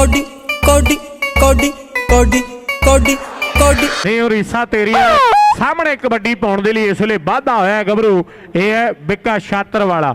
Cody ਕੋਡੀ ਕੋਡੀ ਕੋਡੀ ਕੋਡੀ ਕੋਡੀ। ਨਹੀਂ ਰੀਸਾ ਤੇਰੀਆਂ ਸਾਹਮਣੇ ਕਬੱਡੀ ਪਾਉਣ ਦੇ ਲਈ ਇਸ ਵੇਲੇ ਵਾਧਾ ਹੋਇਆ ਹੈ, ਗੱਭਰੂ। ਇਹ ਹੈ ਬਿੱਕਾ ਛਾਤਰ ਵਾਲਾ।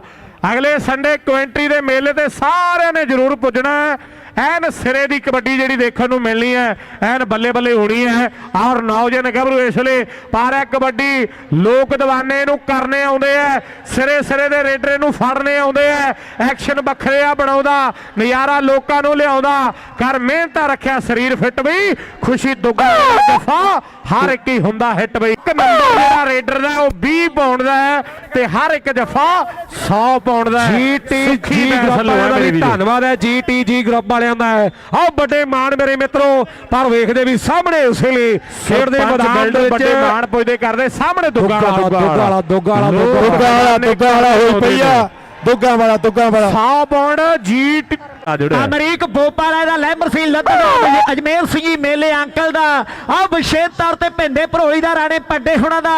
ਅਗਲੇ ਸੰਡੇ ਕੁਇੰਟਰੀ ਦੇ ਮੇਲੇ ਤੇ ਸਾਰਿਆਂ ਨੇ ਜ਼ਰੂਰ ਪੁੱਜਣਾ ਹੈ। ਐਨ ਸਿਰੇ ਦੀ ਕਬੱਡੀ ਜਿਹੜੀ ਦੇਖਣ ਨੂੰ ਮਿਲਣੀ ਹੈ ਐਨ ਬੱਲੇ ਬੱਲੇ ਹੋਣੀ ਹੈ। ਔਰ ਨੌਜਵਾਨ ਗੱਭਰੂ ਇਸ ਵੇਲੇ ਪਾਰਾ ਕਬੱਡੀ ਲੋਕ ਦੀਵਾਨੇ ਨੂੰ ਕਰਨੇ ਆਉਂਦੇ ਆ ਸਿਰੇ ਸਿਰੇ ਦੇ ਰੇਡਰੇ ਨੂੰ ਫੜਨੇ ਆਉਂਦੇ ਆ ਐਕਸ਼ਨ ਵੱਖਰੇ ਆ ਬਣਾਉਂਦਾ ਨਜ਼ਾਰਾ ਲੋਕਾਂ ਨੂੰ ਲਿਆਉਂਦਾ। ਕਰ ਮਿਹਨਤਾਂ ਰੱਖਿਆ ਸਰੀਰ ਫਿੱਟ ਬਈ ਖੁਸ਼ੀ ਦੁੱਗਾ ਦਫਾ ਹਰ ਇੱਕ ਹੀ ਹੁੰਦਾ ਹਿੱਟ ਬਈ ਇੱਕ ਨੰਬਰ ਜਿਹੜਾ ਰੇਡਰ ਦਾ ਉਹ 20 ਪਾਉਂਡ ਦਾ ਹੈ ਤੇ ਹਰ ਇੱਕ ਜਫਾ 100 ਪਾਉਂਡ ਦਾ ਹੈ। ਜੀਟੀਜੀ ਸੁੱਖੀ ਗਰੁੱਪ ਫੈਸਲਾ ਵਾਲਿਆਂ ਦਾ ਮੇਰੇ ਵੀ ਵੀਰੋ। ਧੰਨਵਾਦ ਹੈ। ਜੀਟੀਜੀ ਗਰੁੱਪ ਵਾਲਿਆਂ ਦਾ ਹੈ। ਆਹ ਵੱਡੇ ਮਾਣ ਮੇਰੇ ਮਿੱਤਰੋ ਪਰ ਵੇਖਦੇ ਵੀ ਸਾਹਮਣੇ ਉਸ ਵੇਲੇ ਖੇਡਦੇ ਸਰਪੰਚ ਮੈਦਾਨ ਦੇ ਵੱਡੇ ਵਿੱਚ ਮਾਣ ਪੁੱਜਦੇ ਕਰਦੇ ਸਾਹਮਣੇ ਦੁੱਗਾ ਵਾਲਾ ਦੁੱਗਾ ਵਾਲਾ, ਦੁੱਗਾ ਵਾਲਾ ਦੁੱਗਾ ਵਾਲਾ ਹੋਈ ਪਈ ਆ। ਦੁੱਗਾ ਵਾਲਾ ਦੁੱਗਾ ਵਾਲਾ। 100 ਪਾਉਂਡ ਜੀਟ ਅਮਰੀਕ ਭੋਪਾਲਾ ਦਾ ਲੈਮਰ ਸਿੰਘ ਲੱਦਣਾ ਅਜਮੇਰ ਸਿੰਘ ਜੀ ਮੇਲੇ ਅੰਕਲ ਦਾ। ਆ ਵਿਸ਼ੇਸ਼ ਤੌਰ ਤੇ ਭਿੰਦੇ ਭਰੋਲੀ ਦਾ ਰਾਣੇ ਪੱਡੇ ਹੁਣਾਂ ਦਾ।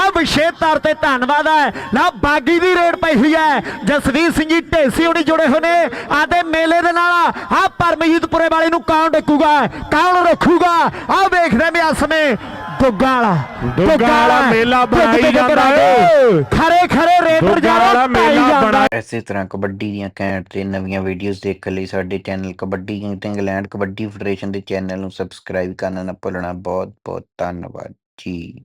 ਆ ਵਿਸ਼ੇਸ਼ ਤੌਰ ਤੇ ਧੰਨਵਾਦ ਹੈ। ਲਾ ਬਾਗੀ ਦੀ ਰੇਡ ਪਈ ਹੋਈ ਹੈ। ਜਸਵੀਰ ਸਿੰਘ ਜੀ ਢੇਸੀ ਹੁਣੀ ਜੁੜੇ ਹੋਏ ਨੇ। ਆਦੇ ਮੇਲੇ ਦੇ ਨਾਲ ਆ ਪਰਮਜੀਤਪੁਰੇ ਵਾਲੇ ਨੂੰ ਕੌਣ ਡੱਕੂਗਾ? ਕੌਣ ਰੱਖੂਗਾ? ਆ ਵੇਖਦੇ ਮੈਂ ਇਸ ਸਮੇਂ। ਦੁੱਗਾ ਵਾਲਾ। ਦੁੱਗਾ ਵਾਲਾ ਮੇਲਾ ਬਣਾਈ ਜਾਂਦਾ। ਏ। ਖਰੇ ਖਰੇ ਰੇਡਰ ਜਾਣਾ ਵਾਲਾ ਮੇਲਾ ਇਸੇ ਤਰ੍ਹਾਂ ਕਬੱਡੀ ਦੀਆਂ ਘੈਂਟ ਤੇ ਨਵੀਆਂ ਵੀਡੀਓਜ਼ ਦੇਖਣ ਲਈ ਸਾਡੇ ਚੈਨਲ ਕਬੱਡੀ ਕਿੰਗ ਤੇ ਇੰਗਲੈਂਡ ਕਬੱਡੀ ਫੈਡਰੇਸ਼ਨ ਦੇ ਚੈਨਲ ਨੂੰ ਸਬਸਕ੍ਰਾਈਬ ਕਰਨਾ ਨਾ ਭੁੱਲਣਾ। ਬਹੁਤ ਬਹੁਤ ਧੰਨਵਾਦ ਜੀ।